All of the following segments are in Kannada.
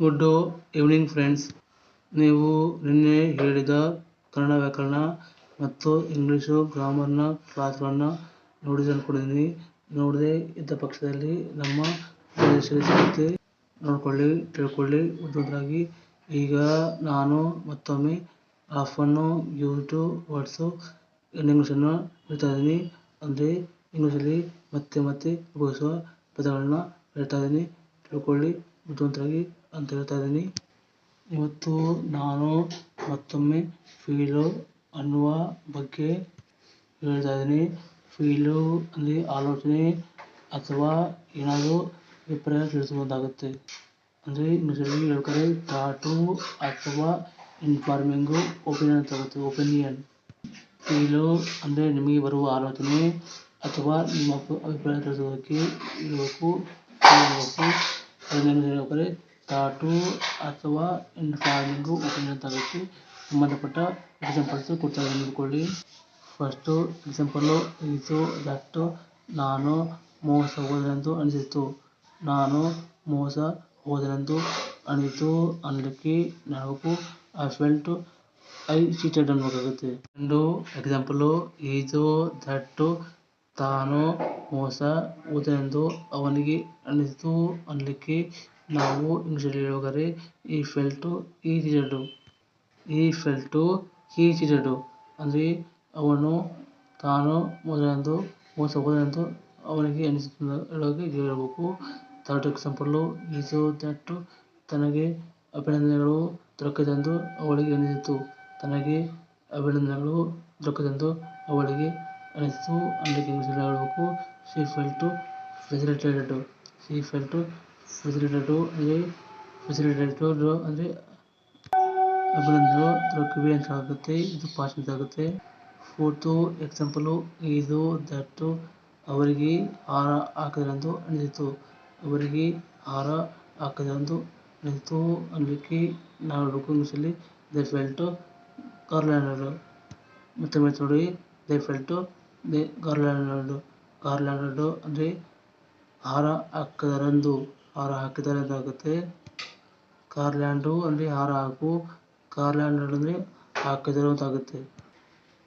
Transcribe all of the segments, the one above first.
ಗುಡ್ ಈವ್ನಿಂಗ್ ಫ್ರೆಂಡ್ಸ್ ನೀವು ನಿನ್ನೆ ಹೇಳಿದ ಕನ್ನಡ ವ್ಯಾಕರಣ ಮತ್ತು ಇಂಗ್ಲೀಷು ಗ್ರಾಮರ್ನ ಕ್ಲಾಸ್ಗಳನ್ನು ನೋಡಿದೆ ಅಂದ್ಕೊಂಡಿದ್ದೀನಿ ನೋಡದೆ ಇದ್ದ ಪಕ್ಷದಲ್ಲಿ ನಮ್ಮ ಸಿಗುತ್ತೆ ನೋಡಿಕೊಳ್ಳಿ, ತಿಳ್ಕೊಳ್ಳಿ. ಒಂದೊಂದಾಗಿ ಈಗ ನಾನು ಮತ್ತೊಮ್ಮೆ ಆಫನ್ನು ಯೂಟ್ಯೂಬ್ ವರ್ಡ್ಸು ಇಂಗ್ಲೀಷನ್ನು ಹೇಳ್ತಾ ಇದ್ದೀನಿ. ಅಂದರೆ ಇಂಗ್ಲೀಷಲ್ಲಿ ಮತ್ತೆ ಮತ್ತೆ ಉಪಯೋಗಿಸುವ ಪದಗಳನ್ನ ಹೇಳ್ತಾ ಇದ್ದೀನಿ. ತಿಳ್ಕೊಳ್ಳಿ ಬುದ್ಧಿವಂತರಾಗಿ ಅಂತ ಹೇಳ್ತಾ ಇದ್ದೀನಿ. ಇವತ್ತು ನಾನು ಮತ್ತೊಮ್ಮೆ ಫೀಲು ಅನ್ನುವ ಬಗ್ಗೆ ಹೇಳ್ತಾ ಇದ್ದೀನಿ. ಫೀಲು ಅಂದರೆ ಆಲೋಚನೆ ಅಥವಾ ಏನಾದರೂ ಅಭಿಪ್ರಾಯ ತಿಳಿಸುವುದಾಗುತ್ತೆ ಅಂದರೆ ಇಂಗ್ಲೀಷಲ್ಲಿ ಹೇಳ್ಬೇಕಾದ್ರೆ ಥಾಟು ಅಥವಾ ಇನ್ಫಾರ್ಮಿಂಗು ಒಪಿನಿಯನ್ ಅಂತ ಆಗುತ್ತೆ ಒಪಿನಿಯನ್ ಫೀಲು ಅಂದರೆ ನಿಮಗೆ ಬರುವ ಆಲೋಚನೆ ಅಥವಾ ನಿಮ್ಮ ಅಭಿಪ್ರಾಯ ತಿಳಿಸೋದಕ್ಕೆ ಇರಬೇಕು ಹೇಳಬೇಕು ಹೇಳ್ಬೇಕಾದ್ರೆ ಅಥವಾ ಅಂತ ಆಗುತ್ತೆ ಸಂಬಂಧಪಟ್ಟ ಎಕ್ಸಾಂಪಲ್ಸು ಕೊಡ್ತಾರೆ ನೋಡ್ಕೊಳ್ಳಿ ಫಸ್ಟು ಎಕ್ಸಾಂಪಲ್ಲು ಇದು ದಟ್ಟು, ನಾನು, ಮೋಸ, ಹೋದನೆಂದು ಅನಿಸಿತು. ನಾನು, ಮೋಸ, ಹೋದನೆಂದು ಅನಿಸಿತು. ಅನ್ನಲಿಕ್ಕೆ ನಾವು ಐ ಫೆಲ್ಟ್ ಐ ಚೀಟೆಡ್ ಅನ್ಬೇಕಾಗುತ್ತೆ ಒಂದು ಎಕ್ಸಾಂಪಲು ಇದು ದಟ್ಟು, ತಾನು, ಮೋಸ, ಹೋದನೆಂದು ಅವನಿಗೆ ಅನಿಸಿತು. ಅನ್ನಲಿಕ್ಕೆ ನಾವು ಹೇಳ್ಬೇಕಾದ್ರೆ ಈ ಫೆಲ್ಟು ಈ ಚೀಟೆಡು ಈ ಫೆಲ್ಟು ಈ ಚೀಟೆಡು ಅಂದರೆ ಅವನು ತಾನು ಮೊದಲೆಂದು ಮೋಸ ಹೋದನೆಂದು ಅವನಿಗೆ ಅನಿಸಿತು ಹೇಳೋಕೆ ಹೇಳಬೇಕು. ಥರ್ಡ್ ಎಕ್ಸಾಂಪಲ್ಲು ಈಸೋ ದಟ್ಟು ತನಗೆ ಅಭಿನಂದನೆಗಳು ದೊರಕದೆಂದು ಅವಳಿಗೆ ಅನಿಸಿತು. ತನಗೆ ಅಭಿನಂದನೆಗಳು ದೊರಕದೆಂದು ಅವಳಿಗೆ ಅನಿಸಿತು. ಅನ್ನಲಿಕ್ಕೆ ಇಂಗ್ಲೀಷಲ್ಲಿ ಹೇಳಬೇಕು. She felt facilitated she felt facilitate ಅಂದರೆ ರೋ ಅಂದರೆ ಅಭಿನಂದನೆಗಳು ದೊರಕಿವೆ ಅಂತ ಆಗುತ್ತೆ, ಇದು ಪಾಸ್ಟ್ ಆಗುತ್ತೆ ಫೋರ್ತು ಎಕ್ಸಾಂಪಲು ಇದು ದಟ್ಟು ಅವರಿಗೆ ಹಾರ ಹಾಕದಂದು ಅನಿಸಿತು ಅವರಿಗೆ ಹಾರ ಹಾಕದಂದು ಅನಿಸಿತು ಅನ್ನಲಿಕ್ಕೆ ನಾವು ಹೇಳ್ಬೇಕು ಇಂಗ್ಲೀಷಲ್ಲಿ ದೇ ಫೆಲ್ಟು ಗಾರ್ಲ್ಯಾಂಡರ್ ಮತ್ತೆ ಮತ್ತೆ ನೋಡಿ ದೇ ಫೆಲ್ಟು ದೇ ಗಾರ್ಲ್ಯಾಂಡರ್ಡು ಗಾರ್ಲ್ಯಾಂಡರ್ಡು ಅಂದರೆ ಹಾರ ಹಾಕಿದರೆಂದು. ಹಾರ ಹಾಕಿದ್ದಾರೆ ಆಗುತ್ತೆ ಗಾರ್ಲ್ಯಾಂಡು ಅಂದರೆ ಹಾರ ಹಾಕು ಗಾರ್ಲ್ಯಾಂಡರ್ ಅಂದರೆ ಹಾಕಿದರು ಅಂತ ಆಗುತ್ತೆ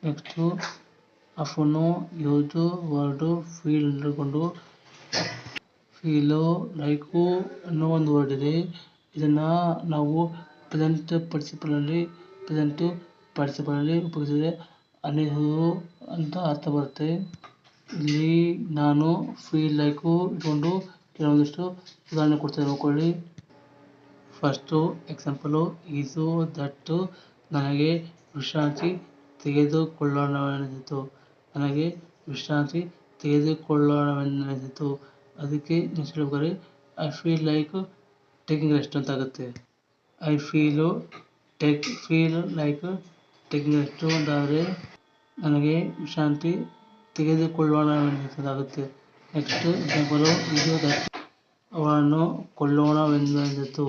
ನೆಕ್ಸ್ಟು ಅಫನ್ನು ಯೂಸು ವರ್ಡು, ಫೀಲ್ ಹಿಡ್ಕೊಂಡು ಫೀಲು, ಲೈಕು ಅನ್ನೋ ಒಂದು ವರ್ಡ್ ಇದೆ. ಇದನ್ನು ನಾವು ಪ್ರೆಸೆಂಟ್ ಪಾರ್ಟಿಸಿಪಲಲ್ಲಿ ಪ್ರೆಸೆಂಟು ಪಾರ್ಟಿಸಿಪಲಲ್ಲಿ ಉಪಯೋಗಿಸಿದರೆ ಅನಿಸುವುದು ಅಂತ ಅರ್ಥ ಬರುತ್ತೆ. ಇಲ್ಲಿ ನಾನು, ಫೀಲ್, ಲೈಕು ಇಟ್ಕೊಂಡು ಕೆಲವೊಂದಿಷ್ಟು ಉದಾಹರಣೆ ಕೊಡ್ತಾರೆ ನೋಡ್ಕೊಳ್ಳಿ ಫಸ್ಟು ಎಕ್ಸಾಂಪಲು ಈಸು ದಟ್ಟು ನನಗೆ ವಿಶ್ರಾಂತಿ ತೆಗೆದುಕೊಳ್ಳೋಣವೆನಿಸಿತು ನನಗೆ ವಿಶ್ರಾಂತಿ ತೆಗೆದುಕೊಳ್ಳೋಣವೆನಿಸಿತು ಅದಕ್ಕೆ ನೆಕ್ಸ್ಟ್ ಹೇಳ್ಬೇಕಾದ್ರೆ I feel like taking rest ಅಂತ ಆಗುತ್ತೆ I feel take feel like taking rest ಅಂತಾದರೆ ನನಗೆ ವಿಶ್ರಾಂತಿ ಆಗುತ್ತೆ ನೆಕ್ಸ್ಟ್ ಎಕ್ಸಾಂಪಲು ಇದು ದಟ್ ಅವಳನ್ನು ಕೊಲ್ಲೋಣವೆಂದೆನಿಸಿತು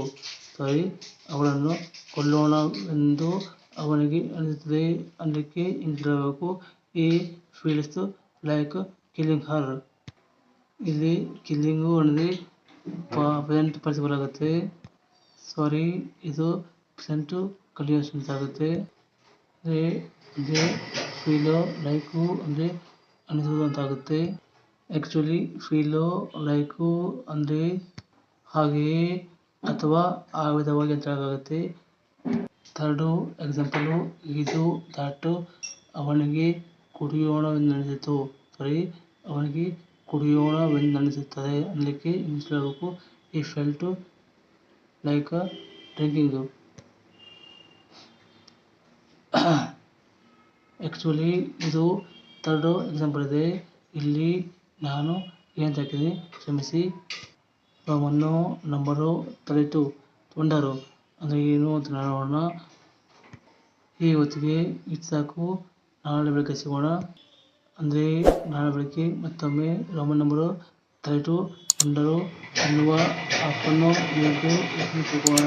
ಸಾರಿ ಅವಳನ್ನು ಕೊಲ್ಲೋಣವೆಂದು ಅವನಿಗೆ ಅನಿಸುತ್ತದೆ ಅನ್ನಲಿಕ್ಕೆ ಇಂಗ್ಲೀಷ್ ಹೇಳಬೇಕು ಈ ಫೀಲ್ಸ್ ಲೈಕ್ ಕಿಲ್ಲಿಂಗ್ ಹರ್ ಇಲ್ಲಿ ಕಿಲ್ಲಿಂಗು ಅಂದರೆ ಪ್ರೆಸೆಂಟ್ ಪಾರ್ಟಿಸಿಪಲ್ ಆಗುತ್ತೆ ಸಾರಿ ಇದು ಪ್ರೆಸೆಂಟು ಕಂಟಿನ್ಯೂಷನ್ಸ್ ಆಗುತ್ತೆ. ಅಂದರೆ ಅಂದರೆ ಫೀಲು ಲೈಕು ಅಂದರೆ ಅನಿಸುವುದು ಅಂತ ಆಗುತ್ತೆ. ಆ್ಯಕ್ಚುಲಿ ಫೀಲು ಲೈಕು ಅಂದರೆ ಹಾಗೆಯೇ ಅಥವಾ ಆ ವಿಧವಾಗಿ ಆಗುತ್ತೆ ಥರ್ಡು ಎಕ್ಸಾಂಪಲು ಇದು ದಟ್ಟು ಅವನಿಗೆ ಕುಡಿಯೋಣವೆಂದನಿಸಿತು ಸಾರಿ ಅವನಿಗೆ ಕುಡಿಯೋಣವೆಂದನಿಸುತ್ತದೆ ಅನ್ನಲಿಕ್ಕೆ ಇಂಗ್ಲೀಷ್ ಹೇಳಬೇಕು. ಈ ಫೆಲ್ಟು ಲೈಕ್ ಡ್ರಿಂಕಿಂಗು ಆ್ಯಕ್ಚುಲಿ ಇದು ಥರ್ಡು ಎಕ್ಸಾಂಪಲ್ ಇದೆ. ಇಲ್ಲಿ ನಾನು ಏನು ಹಾಕಿದ್ದೀನಿ ಕ್ಷಮಿಸಿ. ಒಂದು ನಂಬರು ತರ್ಟಿ ತೊಂಡರು. ಅಂದರೆ ಏನು ಅಂತ ನೋಡೋಣ. ಈ ಹೊತ್ತಿಗೆ ಇದು ಸಾಕು. ನಾಳೆ ಬೆಳಗ್ಗೆ ಸಿಗೋಣ. ಅಂದರೆ ನಾಳೆ ಬೆಳಗ್ಗೆ ಮತ್ತೊಮ್ಮೆ ರೋಮನ್ ನಂಬರು ತರ್ಟಿ ಒಂಡರು ಅನ್ನುವ ಆಪನ್ನು ಇವತ್ತು ತಿಳ್ಕೊಳ್ಳೋಣ.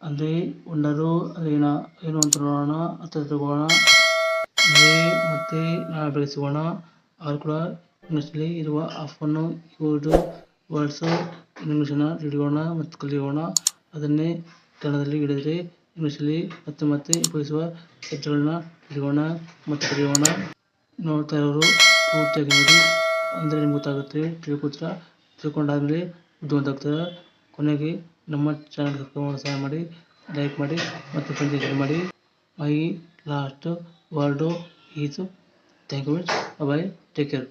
ಅಂದರೆ ಒಂಡರು ಅದೇನ ಏನು ಅಂತ ನೋಡೋಣ ಅರ್ಥ ತಿಳ್ಕೊಳ್ಳೋಣ. ಅಂದರೆ ಮತ್ತೆ ನಾಳೆ ಬೆಳಗ್ಗೆ ಸಿಗೋಣ. ಆದರೂ ಕೂಡ ಇಂಗ್ಲೀಷಲ್ಲಿ ಇರುವ ಆಫನ್ನು ಇವುದು ವರ್ಡ್ಸು ಇಂಗ್ಲೀಷನ್ನು ತಿಳಿಯೋಣ ಮತ್ತು ಕಲಿಯೋಣ. ಅದನ್ನೇ ಕನ್ನಡದಲ್ಲಿ ಹಿಡಿದರೆ ಇಂಗ್ಲೀಷಲ್ಲಿ ಮತ್ತೆ ಮತ್ತೆ ಉಪಯೋಗಿಸುವ ಶಬ್ದಗಳನ್ನ ಹಿಡಿಯೋಣ ಮತ್ತು ಕಲಿಯೋಣ. ನೋಡ್ತಾ ಇರೋರು ಪೂರ್ತಿಯಾಗಿ ನೋಡಿ. ಅಂದರೆ ನಿಮ್ಗೆ ಗೊತ್ತಾಗುತ್ತೆ, ತಿಳ್ಕೊತೀರ? ತಿಳ್ಕೊಂಡಾದ್ಮೇಲೆ ಒಂದಾಗ್ತದೆ ಕೊನೆಗೆ ನಮ್ಮ ಚಾನಲ್ ಸಹಾಯ ಮಾಡಿ ಲೈಕ್ ಮಾಡಿ ಮತ್ತು ಫ್ರೆಂಡ್ಸ್ ಶೇರ್ ಮಾಡಿ. My last word is thank you bye take care